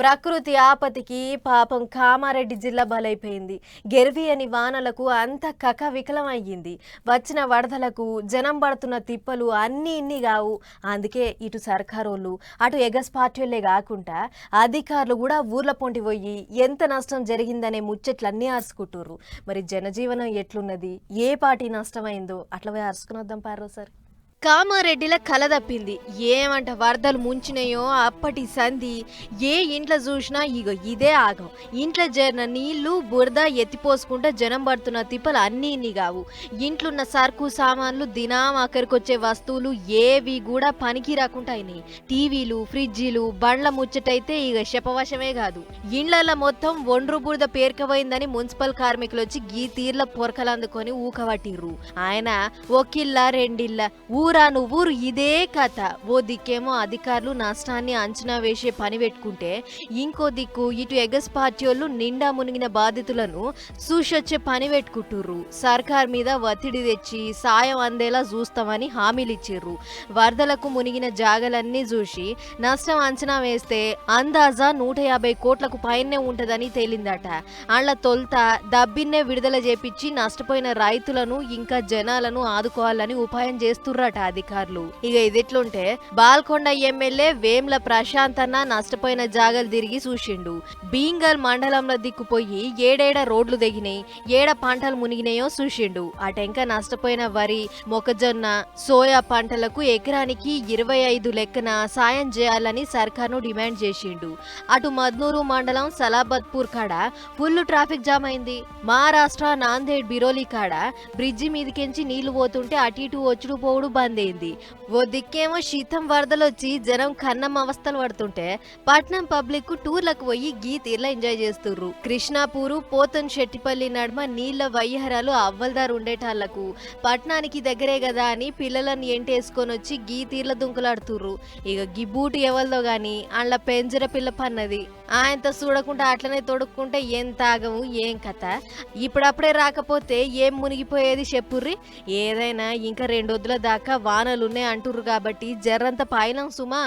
ప్రకృతి ఆపతికి పాపం కామారెడ్డి జిల్లా బలైపోయింది. గెర్వి అని వానలకు అంత కక వికలమయ్యింది. వచ్చిన వరదలకు జనం పడుతున్న తిప్పలు అన్నీ ఇన్ని కావు. అందుకే ఇటు సర్కారోళ్ళు అటు ఎగస్ పార్టీలే కాకుండా అధికారులు కూడా ఊర్ల పొంటి పోయి ఎంత నష్టం జరిగిందనే ముచ్చట్లన్నీ అరుచుకుంటుర్రు మరి జనజీవనం ఎట్లున్నది? ఏ పార్టీ నష్టమైందో అట్లా పోయి అరుచుకుని వద్దాం పారో సార్. కామారెడ్డిల కలదప్పింది ఏమంట వరదలు ముంచినాయో అప్పటి సంధి. ఏ ఇంట్లో చూసినా ఇగో ఇదే ఆగం. ఇంట్లో చేరిన నీళ్ళు బురద ఎత్తిపోసుకుంటే జనం పడుతున్న తిప్పలు అన్నీ ఇన్ని కావు. ఇంట్లున్న సరుకు సామాన్లు దినం అక్కడికొచ్చే వస్తువులు ఏవి కూడా పనికి రాకుండా అయినాయి. టీవీలు ఫ్రిడ్జీలు బండ్ల ముచ్చటైతే ఇక శపవశమే కాదు. ఇండ్ల మొత్తం ఒండ్రు బురద పేర్కపోయిందని మున్సిపల్ కార్మికులు వచ్చి గీ తీర్ల పొరకలందుకొని ఊకబట్టిర్రు. ఆయన ఒకిళ్ళ రెండిళ్ళ ఊ ఊరు ఇదే కథ. ఓ దిక్కేమో అధికారులు నష్టాన్ని అంచనా వేసే పని పెట్టుకుంటే ఇంకో దిక్కు ఇటు ఎగస్ పార్టీ వాళ్ళు నిండా మునిగిన బాధితులను చూసొచ్చే పని పెట్టుకుంటుర్రు. సర్కార్ మీద ఒత్తిడి తెచ్చి సాయం అందేలా చూస్తామని హామీలు ఇచ్చిర్రు. వరదలకు మునిగిన జాగలన్నీ చూసి నష్టం అంచనా వేస్తే అందాజా నూట యాభై కోట్లకు పైనే ఉంటదని తేలిందట. అండ్ల తొలుత దబ్బిన్నే విడుదల చేపించి నష్టపోయిన రైతులను ఇంకా జనాలను ఆదుకోవాలని ఉపాయం చేస్తుర్రట. అధికారులు. ఇక ఇదిట్లుంటే బాల్కొండ ఎమ్మెల్యే వేమ్ల ప్రశాంత్ అన్న నష్టపోయిన జాగలు తిరిగి చూసిండు. బీంగల్ మండలంలో దిక్కుపోయి ఏడేడ రోడ్లు దిగినాయి ఏడ పంటలు మునిగినాయో చూసిండు. అటెంక నష్టపోయిన వరి మొక్కజొన్న సోయా పంటలకు ఎకరానికి ఇరవై ఐదు లెక్కన సాయం చేయాలని సర్కార్ను డిమాండ్ చేసిండు. అటు మద్నూరు మండలం సలాబత్పూర్ కాడ ఫుల్ ట్రాఫిక్ జామ్ అయింది. మహారాష్ట్ర నాందేడ్ బిరోలి కాడ బ్రిడ్జి మీదకించి నీళ్ళు పోతుంటే అటు ఇటు వచ్చుడు పోవుడు ఇబ్బంది అయింది ఓ దిక్కేమో శీతం వరదలు వచ్చి జనం కన్నం అవస్థలు పడుతుంటే పట్నం పబ్లిక్ టూర్లకు పోయి గీ తీర్లా ఎంజాయ్ చేస్తుర్రు. కృష్ణాపూరు పోతన్ శెట్టిపల్లి నడుమ నీళ్ళ వయ్యహరాలు అవ్వల్దారు ఉండేటాళ్ళకు. పట్నానికి దగ్గరే కదా అని పిల్లలను ఎంటేసుకొని వచ్చి గీ తీర్ల దుంకులాడుతుర్రు ఇక గిబ్బూటి ఎవరిదో గాని అండ్ల పెంజర పిల్ల పన్నది. ఆయనతో చూడకుండా అట్లనే తొడుక్కుంటే ఏం తాగవు ఏం కథ? ఇప్పుడప్పుడే రాకపోతే ఏం మునిగిపోయేది చెప్పుర్రి? ఏదైనా ఇంకా రెండొద్దుల దాకా వానలున్నాయి అంటుర్రు కాబట్టి జర్రంత పాయనం సుమా.